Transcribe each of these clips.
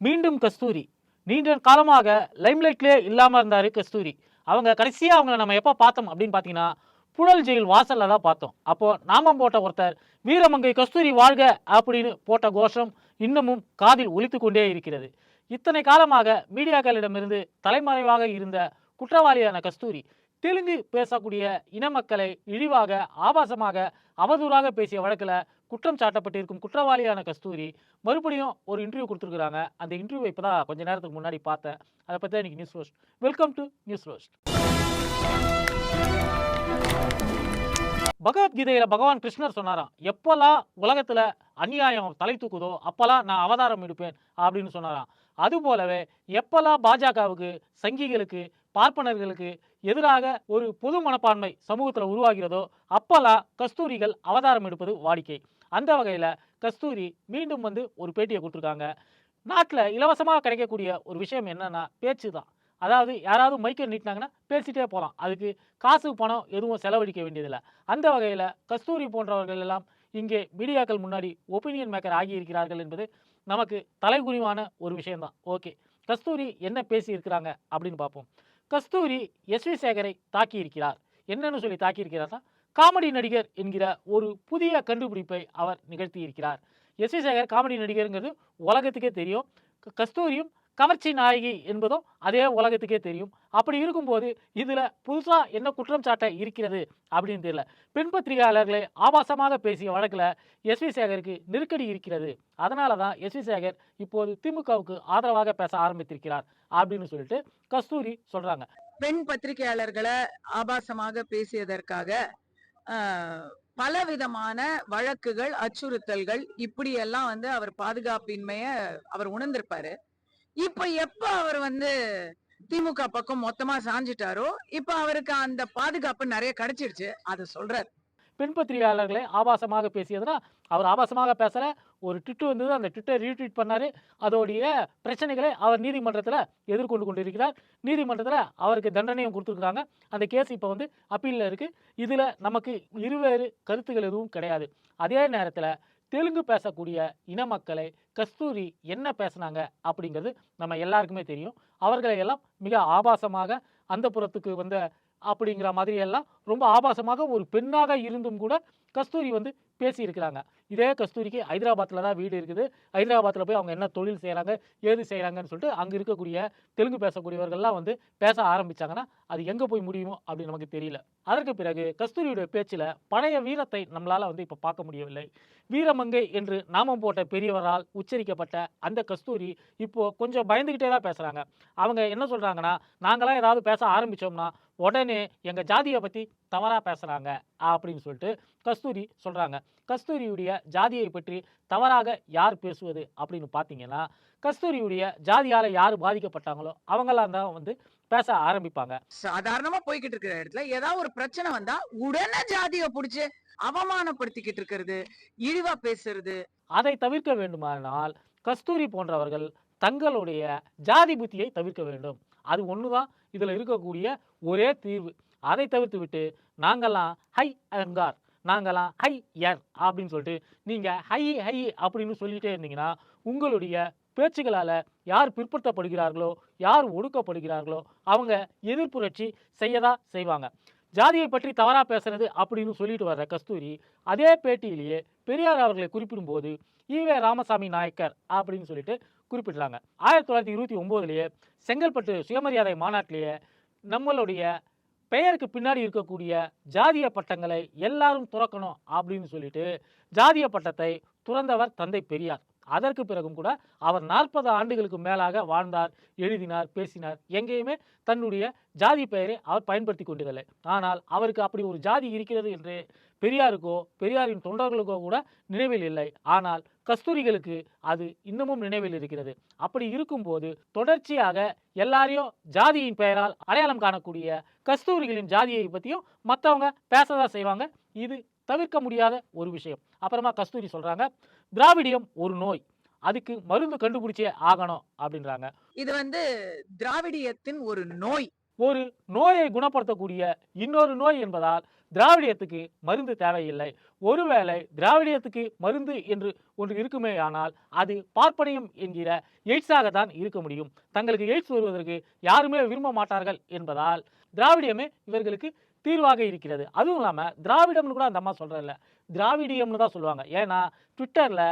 மீண்டும் கஸ்தூரி. நீண்ட காலமாக லைம்லைட்லேயே இல்லாமல் இருந்தார் கஸ்தூரி. அவங்க கடைசியாக அவங்கள நம்ம எப்போ பார்த்தோம் அப்படின்னு பார்த்தீங்கன்னா புழல் ஜெயில் வாசலில் தான் பார்த்தோம். அப்போது நாமம் போட்ட ஒருத்தர் வீரமங்கை கஸ்தூரி வாழ்க அப்படின்னு போட்ட கோஷம் இன்னமும் காதில் ஒலித்து கொண்டே இருக்கிறது. இத்தனை காலமாக மீடியாக்களிடமிருந்து தலைமறைவாக இருந்த குற்றவாளியான கஸ்தூரி தெலுங்கு பேசக்கூடிய இன மக்களை இழிவாக ஆபாசமாக அவதூறாக பேசிய வழக்கில் குற்றம் சாட்டப்பட்டிருக்கும் குற்றவாளியான கஸ்தூரி மறுபடியும் ஒரு இன்டர்வியூ கொடுத்துருக்குறாங்க. அந்த இன்டர்வியூ இப்போ தான் கொஞ்ச நேரத்துக்கு முன்னாடி பார்த்தேன். அதை பற்றி தான் இன்னைக்கு news roast welcome to news roast பகவத்கீதையில் பகவான் கிருஷ்ணர் சொன்னாராம் எப்போல்லாம் உலகத்தில் அநியாயம் தலை தூக்குதோ அப்போல்லாம் நான் அவதாரம் எடுப்பேன் அப்படின்னு சொன்னாராம். அது போலவே எப்போல்லாம் பாஜகவுக்கு சங்கிகளுக்கு பார்ப்பனர்களுக்கு எதிராக ஒரு பொது மனப்பான்மை சமூகத்தில் உருவாகிறதோ அப்போல்லாம் கஸ்தூரிகள் அவதாரம் எடுப்பது வாடிக்கை. அந்த வகையில் கஸ்தூரி மீண்டும் வந்து ஒரு பேட்டியை கொடுத்துருக்காங்க. நாட்டில் இலவசமாக கிடைக்கக்கூடிய ஒரு விஷயம் என்னன்னா பேச்சு தான் அதாவது யாராவது மைக்கை நீட்டினாங்கன்னா பேசிட்டே போகலாம். அதுக்கு காசு பணம் எதுவும் செலவழிக்க வேண்டியதில்லை. அந்த வகையில் கஸ்தூரி போன்றவர்கள் எல்லாம் இங்கே மீடியாக்கள் முன்னாடி ஒப்பீனியன் மேக்கர் ஆகியிருக்கிறார்கள் என்பது நமக்கு தலைகுனிவான ஒரு விஷயம்தான். ஓகே கஸ்தூரி என்ன பேசியிருக்கிறாங்க அப்படின்னு பார்ப்போம். கஸ்தூரி எஸ் வி சேகரை தாக்கியிருக்கிறார் என்னன்னு சொல்லி தாக்கியிருக்கிறார்னா காமெடி நடிகர் என்கிற ஒரு புதிய கண்டுபிடிப்பை அவர் நிகழ்த்தியிருக்கிறார் எஸ் வி சேகர் காமெடி நடிகருங்கிறது உலகத்துக்கே தெரியும். கஸ்தூரியும் கவர்ச்சி நாயகி என்பதும் அதே உலகத்துக்கே தெரியும். அப்படி இருக்கும்போது இதில் புதுசாக என்ன குற்றம் சாட்ட இருக்கிறது அப்படின்னு தெரியல. பெண் பத்திரிகையாளர்களை ஆபாசமாக பேசிய வழக்கில் எஸ் வி சேகருக்கு நெருக்கடி இருக்கிறது. அதனால தான் எஸ் வி சேகர் இப்போது திமுகவுக்கு ஆதரவாக பேச ஆரம்பித்திருக்கிறார் அப்படின்னு சொல்லிட்டு கஸ்தூரி சொல்கிறாங்க பெண் பத்திரிகையாளர்களை ஆபாசமாக பேசியதற்காக பலவிதமான வழக்குகள் அச்சுறுத்தல்கள் இப்படியெல்லாம் வந்து அவர் பாதுகாப்பின்மைய அவர் உணர்ந்திருப்பாரு. இப்ப எப்ப அவர் வந்து திமுக பக்கம் மொத்தமா சாஞ்சிட்டாரோ இப்ப அவருக்கு அந்த பாதுகாப்பு நிறைய கிடைச்சிருச்சு. அதை சொல்றாரு. பெண் பத்திரிகையாளர்களை ஆபாசமாக பேசியதுன்னா அவர் ஆபாசமாக பேசுகிற ஒரு ட்விட்டு வந்தது அந்த ட்விட்டை ரீட்வீட் பண்ணார். அதோடைய பிரச்சனைகளை அவர் நீதிமன்றத்தில் எதிர்கொண்டு கொண்டிருக்கிறார். நீதிமன்றத்தில் அவருக்கு தண்டனையும் கொடுத்துருக்காங்க. அந்த கேஸ் இப்போ வந்து அப்பீலில் இருக்குது இதில் நமக்கு இருவேறு கருத்துக்கள் எதுவும் கிடையாது. அதே நேரத்தில் தெலுங்கு பேசக்கூடிய இன மக்களை கஸ்தூரி என்ன பேசுனாங்க அப்படிங்கிறது நம்ம எல்லாருக்குமே தெரியும். அவர்களை எல்லாம் மிக ஆபாசமாக அந்த புறத்துக்கு வந்த அப்படிங்கிற மாதிரி எல்லாம் ரொம்ப ஆபாசமாக ஒரு பெண்ணாக இருந்தும் கூட கஸ்தூரி வந்து பேசியிருக்கிறாங்க. இதே கஸ்தூரிக்கு ஹைதராபாத்தில் தான் வீடு இருக்குது. ஹைதராபாத்தில் போய் அவங்க என்ன தொழில் செய்கிறாங்க ஏது செய்கிறாங்கன்னு சொல்லிட்டு அங்கே இருக்கக்கூடிய தெலுங்கு பேசக்கூடியவர்கள்லாம் வந்து பேச ஆரம்பிச்சாங்கன்னா அது எங்கே போய் முடியுமோ அப்படின்னு நமக்கு தெரியல. அதற்கு பிறகு கஸ்தூரியுடைய பேச்சில் பழைய வீரத்தை நம்மளால் வந்து இப்போ பார்க்க முடியவில்லை. வீரமங்கை என்று நாமம் போட்ட பெரியவரால் உச்சரிக்கப்பட்ட அந்த கஸ்தூரி இப்போது கொஞ்சம் பயந்துக்கிட்டே தான் பேசுகிறாங்க அவங்க என்ன சொல்கிறாங்கன்னா நாங்களாம் ஏதாவது பேச ஆரம்பித்தோம்னா உடனே எங்கள் ஜாதியை பற்றி தவறாக பேசுகிறாங்க அப்படின்னு சொல்லிட்டு கஸ்தூரி சொல்கிறாங்க கஸ்தூரியுடைய ஜாதியை பற்றி தவறாக யார் பேசுவது அப்படின்னு பார்த்தீங்கன்னா கஸ்தூரியுடைய ஜாதியால் யார் பாதிக்கப்பட்டாங்களோ அவங்களாம் தான் வந்து பேச ஆரம்பிப்பாங்க. சாதாரணமா போய்கிட்டு இருக்கிற இடத்துல ஏதாவது ஒரு பிரச்சனை வந்தா உடனே ஜாதிய புடிச்சு அவமானப்படுத்திக்கிட்டு இருக்கிறது இழிவா பேசுறது. அதை தவிர்க்க வேண்டுமானால் கஸ்தூரி போன்றவர்கள் தங்களுடைய ஜாதி புத்தியை தவிர்க்க வேண்டும். அது ஒன்று தான் இதில் இருக்கக்கூடிய ஒரே தீர்வு. அதை தவிர்த்து விட்டு நாங்கள்லாம் ஹை அங்கார் நாங்களாம் ஹை எர் அப்படின்னு சொல்லிட்டு நீங்கள் ஹை ஹை அப்படின்னு சொல்லிட்டே இருந்தீங்கன்னா உங்களுடைய பேச்சுகளால் யார் பிற்படுத்தப்படுகிறார்களோ யார் ஒடுக்கப்படுகிறார்களோ அவங்க எதிர்ப்புரட்சி செய்யதா செய்வாங்க. ஜாதியை பற்றி தவறாக பேசுறது அப்படின்னு சொல்லிட்டு வர்ற கஸ்தூரி அதே பேட்டியிலேயே பெரியார் அவர்களை குறிப்பிடும்போது ஈவே ராமசாமி நாயக்கர் அப்படின்னு சொல்லிட்டு குறிப்பிடுறாங்க. ஆயிரத்தி தொள்ளாயிரத்தி இருபத்தி ஒம்போதுலேயே செங்கல்பட்டு சுயமரியாதை மாநாட்டிலேயே நம்மளுடைய பெயருக்கு பின்னாடி இருக்கக்கூடிய ஜாதிய பட்டங்களை எல்லாரும் துறக்கணும் அப்படின்னு சொல்லிட்டு ஜாதிய பட்டத்தை துறந்தவர் தந்தை பெரியார். அதற்கு பிறகும் கூட அவர் நாற்பது ஆண்டுகளுக்கு மேலாக வாழ்ந்தார் எழுதினார் பேசினார். எங்கேயுமே தன்னுடைய ஜாதி பெயரை அவர் பயன்படுத்தி கொண்டதில்லை. ஆனால் அவருக்கு அப்படி ஒரு ஜாதி இருக்கிறது என்று பெரியாருக்கோ பெரியாரின் தொண்டர்களுக்கோ கூட நினைவில் இல்லை. ஆனால் கஸ்தூரிகளுக்கு அது இன்னமும் நினைவில் இருக்கிறது. அப்படி இருக்கும்போது தொடர்ச்சியாக எல்லாரையும் ஜாதியின் பெயரால் அடையாளம் காணக்கூடிய கஸ்தூரிகளின் ஜாதியை பற்றியும் மற்றவங்க பேசதான் செய்வாங்க. இது தவிர்க்க முடியாத ஒரு விஷயம். அப்புறமா கஸ்தூரி சொல்றாங்க திராவிடியம் ஒரு நோய். அதுக்கு மருந்து கண்டுபிடிச்சே ஆகணும் அப்படின்றாங்க. இது வந்து திராவிடியத்தின் ஒரு நோய். ஒரு நோயை குணப்படுத்தக்கூடிய இன்னொரு நோய் என்பதால் திராவிடியத்துக்கு மருந்து தேவையில்லை. ஒருவேளை திராவிடியத்துக்கு மருந்து என்று ஒன்று இருக்குமே ஆனால் அது பார்ப்பனியம் என்கிற எய்ட்ஸாக தான் இருக்க முடியும். தங்களுக்கு எய்ட்ஸ் வருவதற்கு யாருமே விரும்ப மாட்டார்கள் என்பதால் திராவிடியமே இவர்களுக்கு தீர்வாக இருக்கிறது. அதுவும் இல்லாமல் திராவிடம்னு கூட அந்த அம்மா சொல்கிறதில்ல திராவிடியம்னு தான் சொல்லுவாங்க. ஏன்னா ட்விட்டரில்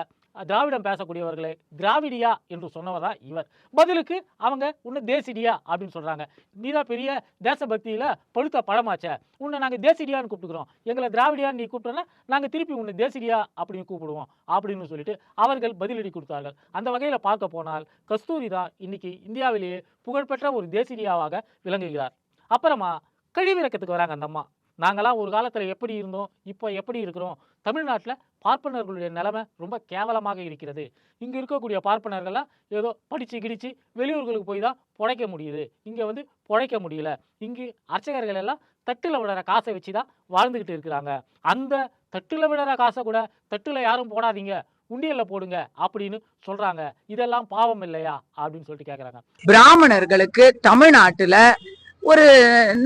திராவிடம் பேசக்கூடியவர்களை திராவிடியா என்று சொன்னவர் தான் இவர். பதிலுக்கு அவங்க உன்னை தேசிடியா? அப்படின்னு சொல்கிறாங்க நீ தான் பெரிய தேசபக்தியில் பழுத்த பழமாச்சே உன்னை நாங்கள் தேசிடியான்னு கூப்பிட்டுக்கிறோம். எங்களை திராவிடியான்னு நீ கூப்பிட்டோன்னா நாங்கள் திருப்பி உன்னை தேசிடியா அப்படின்னு கூப்பிடுவோம் அப்படின்னு சொல்லிட்டு அவர்கள் பதிலடி கொடுத்தார்கள். அந்த வகையில் பார்க்க போனால் கஸ்தூரி தான் இன்னைக்கு இந்தியாவிலேயே புகழ்பெற்ற ஒரு தேசிடியாவாக விளங்குகிறார். அப்புறமா கழிவிறக்கத்துக்கு வராங்க அந்த அம்மா. நாங்களாம் ஒரு காலத்தில் எப்படி இருந்தோம் இப்போ எப்படி இருக்கிறோம் தமிழ்நாட்டில் பார்ப்பனர்களுடைய நிலைமை ரொம்ப கேவலமாக இருக்கிறது. இங்கே இருக்கக்கூடிய பார்ப்பனர்கள்லாம் ஏதோ படித்து கிடித்து வெளியூர்களுக்கு போய் தான் பிழைக்க முடியுது. இங்கே வந்து பிழைக்க முடியல. இங்கே அர்ச்சகர்கள் எல்லாம் தட்டில் விடுற காசை வச்சு தான் வாழ்ந்துக்கிட்டு இருக்கிறாங்க. அந்த தட்டில் விடுற காசை கூட தட்டில் யாரும் போடாதீங்க. உண்டியல்ல போடுங்க அப்படின்னு சொல்றாங்க. இதெல்லாம் பாவம் இல்லையா? அப்படின்னு சொல்லிட்டு கேக்குறாங்க. பிராமணர்களுக்கு தமிழ்நாட்டுல ஒரு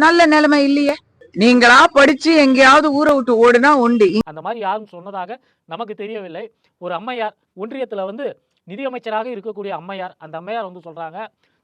நல்ல நிலைமை இல்லையே? நீங்களா படிச்சு எங்கேயாவது ஊரை விட்டு ஓடுனா உண்டு. அந்த மாதிரி யாரும் சொன்னதாக நமக்கு தெரியவில்லை. ஒரு அம்மையார் ஒன்றியத்தில் வந்து நிதியமைச்சராக இருக்கக்கூடிய அம்மையார் அந்த அம்மையார் வந்து சொல்கிறாங்க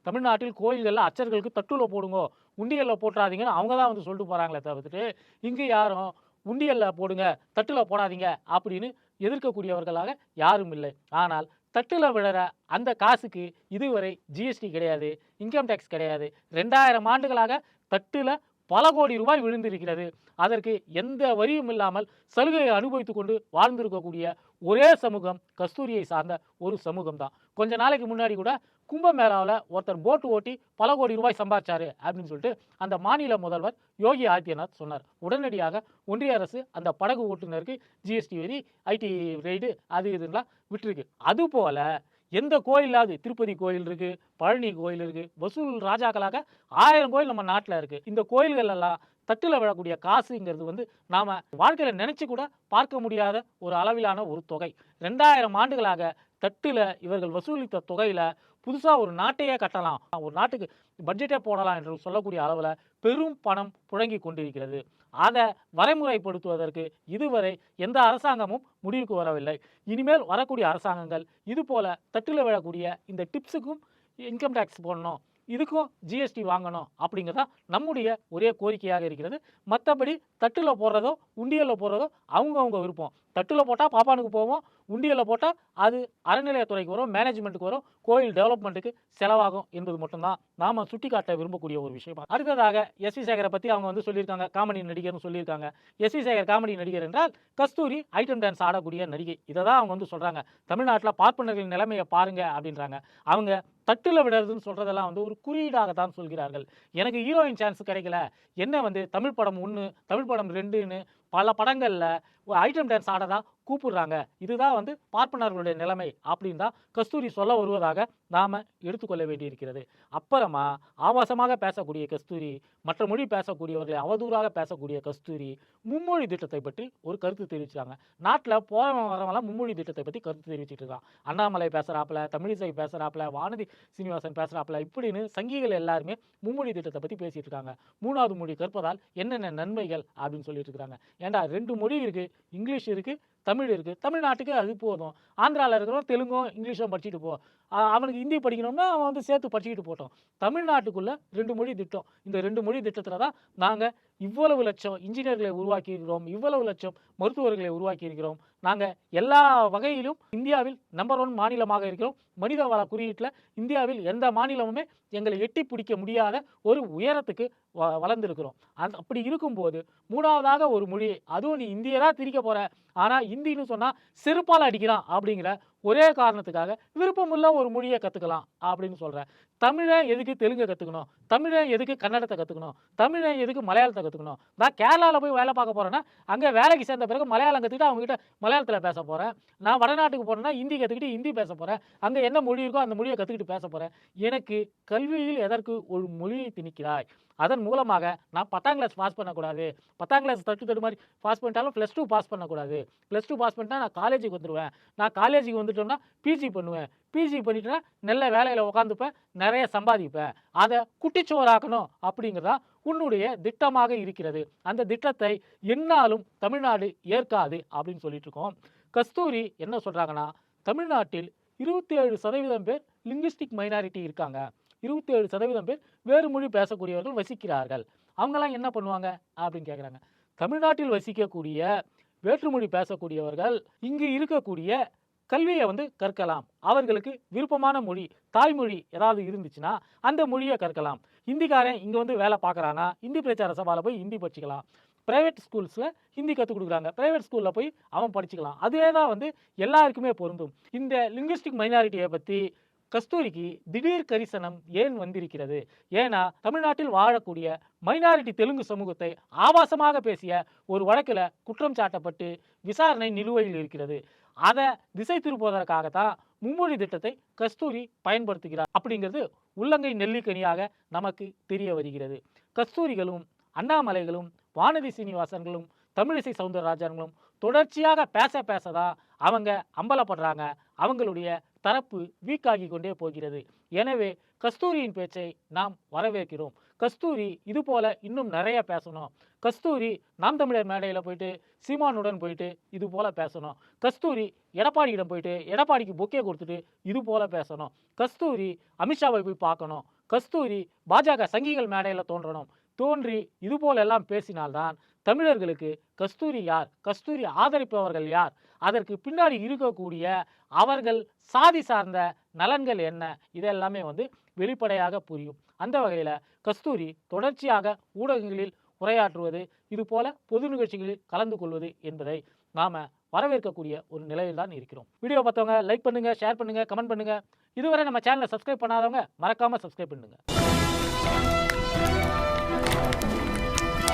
தமிழ்நாட்டில் கோயில்களில் அச்சர்களுக்கு தட்டுல போடுங்க உண்டியலில் போட்டுறாதீங்கன்னு அவங்க தான் வந்து சொல்லிட்டு போகிறாங்களே தவிர்த்துட்டு இங்கே யாரும் உண்டியலில் போடுங்க தட்டில் போடாதீங்க அப்படின்னு எதிர்க்கக்கூடியவர்களாக யாரும் இல்லை. ஆனால் தட்டில் விழற அந்த காசுக்கு இதுவரை ஜிஎஸ்டி கிடையாது இன்கம் டேக்ஸ் கிடையாது. ரெண்டாயிரம் ஆண்டுகளாக தட்டில் பல கோடி ரூபாய் விழுந்திருக்கிறது. அதற்கு எந்த வரியும் இல்லாமல் சலுகையை அனுபவித்து கொண்டு வாழ்ந்திருக்கக்கூடிய ஒரே சமூகம் கஸ்தூரியை சார்ந்த ஒரு சமூகம் தான் கொஞ்ச நாளைக்கு முன்னாடி கூட கும்பமேளாவில் ஒருத்தர் போட்டு ஓட்டி பல கோடி ரூபாய் சம்பாதிச்சாரு அப்படின்னு சொல்லிட்டு அந்த மாநில முதல்வர் யோகி ஆதித்யநாத் சொன்னார். உடனடியாக ஒன்றிய அரசு அந்த படகு ஓட்டுநருக்கு ஜிஎஸ்டி வரி ஐடி ரெய்டு அது இதுலாம் விட்டுருக்கு. அதுபோல் எந்த கோயிலாவது திருப்பதி கோயில் இருக்கு பழனி கோயில் இருக்கு வசூல் ராஜாக்களாக ஆயிரம் கோயில் நம்ம நாட்டில் இருக்கு. இந்த கோயில்கள் எல்லாம் தட்டில் விழக்கூடிய காசுங்கிறது வந்து நாம வாழ்க்கையில நினைச்சு கூட பார்க்க முடியாத ஒரு அளவிலான ஒரு தொகை. ரெண்டாயிரம் ஆண்டுகளாக தட்டில் இவர்கள் வசூலித்த தொகையில புதுசாக ஒரு நாட்டையே கட்டலாம். ஒரு நாட்டுக்கு பட்ஜெட்டே போடலாம் என்று சொல்லக்கூடிய அளவில் பெரும் பணம் புழங்கி கொண்டிருக்கிறது. அதை வரைமுறைப்படுத்துவதற்கு இதுவரை எந்த அரசாங்கமும் முடிவுக்கு வரவில்லை. இனிமேல் வரக்கூடிய அரசாங்கங்கள் இது போல தட்டில் விழக்கூடிய இந்த டிப்ஸுக்கும் இன்கம் டேக்ஸ் போடணும் இதுக்கும் ஜிஎஸ்டி வாங்கணும் அப்படிங்கிறதா நம்முடைய ஒரே கோரிக்கையாக இருக்கிறது. மற்றபடி தட்டில் போடுறதோ உண்டியலில் போடுறதோ அவங்கவுங்க விருப்பம். தட்டில் போட்டால் பாப்பானுக்கு போவோம் உண்டியலில் போட்டால் அது அறநிலையத்துறைக்கு வரும் மேனேஜ்மெண்ட்டுக்கு வரும் கோயில் டெவலப்மெண்ட்டுக்கு செலவாகும் என்பது மட்டும்தான். நாம் சுட்டிக்காட்ட விரும்பக்கூடிய ஒரு விஷயம். அடுத்ததாக எஸ் சி சேகரை பற்றி அவங்க வந்து சொல்லியிருக்காங்க காமெடி நடிகர்னு சொல்லியிருக்காங்க. எஸ் சி சேகர் காமெடி நடிகர் என்றால் கஸ்தூரி ஐட்டம் டான்ஸ் ஆடக்கூடிய நடிகை. இதை தான் அவங்க வந்து சொல்கிறாங்க தமிழ்நாட்டில் பார்ப்பனர்களின் நிலைமையை பாருங்க அப்படின்றாங்க. அவங்க தட்டில் விடுறதுன்னு சொல்கிறதெல்லாம் வந்து ஒரு குறியீடாக தான் சொல்கிறார்கள். எனக்கு ஹீரோயின் சான்ஸ் கிடைக்கல. என்ன வந்து தமிழ் படம் ஒன்று தமிழ் படம் ரெண்டுன்னு பல படங்களில் ஐட்டம் டான்ஸ் ஆடதா கூப்பிடுறாங்க. இதுதான் வந்து பார்ப்பனர்களுடைய நிலைமை அப்படின்னு தான் கஸ்தூரி சொல்ல வருவதாக நாம் எடுத்துக்கொள்ள வேண்டியிருக்கிறது. அப்புறமா ஆபாசமாக பேசக்கூடிய கஸ்தூரி மற்ற மொழி பேசக்கூடியவர்களை அவதூறாக பேசக்கூடிய கஸ்தூரி மும்மொழி திட்டத்தை பற்றி ஒரு கருத்து தெரிவிச்சாங்க நாட்டில் போறவன் வரவெல்லாம் மும்மொழி திட்டத்தை பற்றி கருத்து தெரிவிச்சிட்டு இருக்கான் அண்ணாமலை பேசுகிறாப்புல தமிழிசை பேசுகிறாப்புல வானதி சீனிவாசன் பேசுகிறாப்புல இப்படின்னு சங்கிகள் எல்லாருமே மும்மொழி திட்டத்தை பற்றி பேசிட்டு இருக்காங்க. மூணாவது மொழி கற்பதால் என்னென்ன நன்மைகள் அப்படின்னு சொல்லிட்டு இருக்காங்க. ஏன்டா ரெண்டு மொழி இருக்குது இங்கிலீஷ் இருக்குது தமிழ் இருக்குது தமிழ்நாட்டுக்கு அது போதும். ஆந்திராவில் இருக்கிறோம் தெலுங்கும் இங்கிலீஷும் படிச்சுட்டு போ. அவனுக்கு ஹிந்தி படிக்கணும்னா அவன் வந்து சேர்த்து படிச்சுக்கிட்டு போட்டோம். தமிழ்நாட்டுக்குள்ளே ரெண்டு மொழி திட்டம். இந்த ரெண்டு மொழி திட்டத்தில் தான் நாங்கள் இவ்வளவு லட்சம் இன்ஜினியர்களை உருவாக்கி இருக்கிறோம் இவ்வளவு லட்சம் மருத்துவர்களை உருவாக்கி இருக்கிறோம் நாங்கள் எல்லா வகையிலும் இந்தியாவில் நம்பர் ஒன் மாநிலமாக இருக்கிறோம். மனித வள குறியீட்டில் இந்தியாவில் எந்த மாநிலமுமே எங்களை எட்டி பிடிக்க முடியாத ஒரு உயரத்துக்கு வ வளர்ந்துருக்கிறோம். அந் அப்படி இருக்கும்போது மூணாவதாக ஒரு மொழி அதுவும் நீ இந்தியை தான் திரிக்க போகிற ஆனால் இந்தின்னு சொன்னால் செருப்பால் அடிக்கிறான் அப்படிங்கிற ஒரே காரணத்துக்காக விருப்பமுள்ள ஒரு மொழியை கற்றுக்கலாம் அப்படின்னு சொல்கிறேன் தமிழை எதுக்கு தெலுங்கை கற்றுக்கணும் தமிழை எதுக்கு கன்னடத்தை கற்றுக்கணும் தமிழை எதுக்கு மலையாளத்தை கற்றுக்கணும் நான் கேரளாவில் போய் வேலை பார்க்க போகிறேன்னா அங்கே வேலைக்கு சேர்ந்த பிறகு மலையாளம் கற்றுக்கிட்டு அவங்ககிட்ட மலையாளத்தில் பேச போகிறேன் நான் வடநாட்டுக்கு போகிறேன்னா ஹிந்தி கற்றுக்கிட்டு ஹிந்தி பேச போகிறேன் அங்கே என்ன மொழி இருக்கோ அந்த மொழியை கற்றுக்கிட்டு பேச போகிறேன் எனக்கு கல்வியில் எதற்கு ஒரு மொழியை திணிக்கிறாய்? அதன் மூலமாக நான் பத்தாம் கிளாஸ் பாஸ் பண்ணக்கூடாது. பத்தாம் கிளாஸ் தட்டு தட்டு மாதிரி பாஸ் பண்ணிட்டாலும் ப்ளஸ் டூ பாஸ் பண்ணக்கூடாது. ப்ளஸ் டூ பாஸ் பண்ணிட்டா நான் காலேஜுக்கு வந்துடுவேன் நான் காலேஜுக்கு வந்துட்டோம்னா பிஜி பண்ணுவேன். பிஜி பண்ணிட்டுனா நல்ல வேலையில் உட்காந்துப்பேன் நிறைய சம்பாதிப்பேன். அதை குட்டிச்சோறாக்கணும் அப்படிங்கிறதா உன்னுடைய திட்டமாக இருக்கிறது. அந்த திட்டத்தை என்னாலும் தமிழ்நாடு ஏற்காது அப்படின்னு சொல்லிட்டு இருக்கோம். கஸ்தூரி என்ன சொல்கிறாங்கன்னா தமிழ்நாட்டில் இருபத்தி ஏழு சதவீதம் பேர் லிங்குஸ்டிக் மைனாரிட்டி இருக்காங்க. இருபத்தி ஏழு சதவீதம் பேர் வேறு மொழி பேசக்கூடியவர்கள் வசிக்கிறார்கள். அவங்கெல்லாம் என்ன பண்ணுவாங்க? அப்படின்னு கேட்குறாங்க தமிழ்நாட்டில் வசிக்கக்கூடிய வேற்றுமொழி பேசக்கூடியவர்கள் இங்கு இருக்கக்கூடிய கல்வியை வந்து கற்கலாம். அவர்களுக்கு விருப்பமான மொழி தாய்மொழி ஏதாவது இருந்துச்சுன்னா அந்த மொழியை கற்கலாம். ஹிந்திக்காரன் இங்கே வந்து வேலை பார்க்குறானா? ஹிந்தி பிரச்சார சபாவில் போய் ஹிந்தி படிச்சுக்கலாம். ப்ரைவேட் ஸ்கூல்ஸில் ஹிந்தி கற்றுக் கொடுக்குறாங்க. ப்ரைவேட் ஸ்கூலில் போய் அவன் படிச்சுக்கலாம். அதே தான் வந்து எல்லாருக்குமே பொருந்தும். இந்த லிங்குஸ்டிக் மைனாரிட்டியை பற்றி கஸ்தூரிக்கு திடீர் கரிசனம் ஏன் வந்திருக்கிறது? ஏன்னா தமிழ்நாட்டில் வாழக்கூடிய மைனாரிட்டி தெலுங்கு சமூகத்தை ஆபாசமாக பேசிய ஒரு வழக்கில் குற்றம் சாட்டப்பட்டு விசாரணை நிலுவையில் இருக்கிறது. அதை திசை திருப்புவதற்காகத்தான் மும்மொழி திட்டத்தை கஸ்தூரி பயன்படுத்துகிறார் அப்படிங்கிறது உள்ளங்கை நெல்லிக்கனியாக நமக்கு தெரிய வருகிறது. கஸ்தூரிகளும் அண்ணாமலைகளும் வானதி சீனிவாசன்களும் தமிழிசை சவுந்தரராஜன்களும் தொடர்ச்சியாக பேச பேசதான் அவங்க அம்பலப்படுறாங்க. அவங்களுடைய தரப்பு வீக்காகி கொண்டே போகிறது. எனவே கஸ்தூரியின் பேச்சை நாம் வரவேற்கிறோம். கஸ்தூரி இது போல இன்னும் நிறைய பேசணும். கஸ்தூரி நாம் தமிழர் மேடையில் போயிட்டு சீமானுடன் போயிட்டு இது போல பேசணும். கஸ்தூரி எடப்பாடியிடம் போயிட்டு எடப்பாடிக்கு பொக்கே கொடுத்துட்டு இது போல பேசணும். கஸ்தூரி அமித்ஷாவை போய் பார்க்கணும். கஸ்தூரி பாஜக சங்கிகள் மேடையில் தோன்றணும். தோன்றி இது போல எல்லாம் பேசினால்தான் தமிழர்களுக்கு கஸ்தூரி யார்? கஸ்தூரி ஆதரிப்பவர்கள் யார்? அதற்கு பின்னாடி இருக்கக்கூடிய அவர்கள் சாதி சார்ந்த நலன்கள் என்ன? இதெல்லாமே வந்து வெளிப்படையாக புரியும். அந்த வகையில் கஸ்தூரி தொடர்ச்சியாக ஊடகங்களில் உரையாற்றுவது இது போல பொது நிகழ்ச்சிகளில் கலந்து கொள்வது என்பதை நாம் வரவேற்கக்கூடிய ஒரு நிலையில் தான் இருக்கிறோம். வீடியோ பார்த்தவங்க லைக் பண்ணுங்கள் ஷேர் பண்ணுங்கள் கமெண்ட் பண்ணுங்கள் இதுவரை நம்ம சேனலை சப்ஸ்கிரைப் பண்ணாதவங்க மறக்காமல் சப்ஸ்கிரைப் பண்ணுங்கள்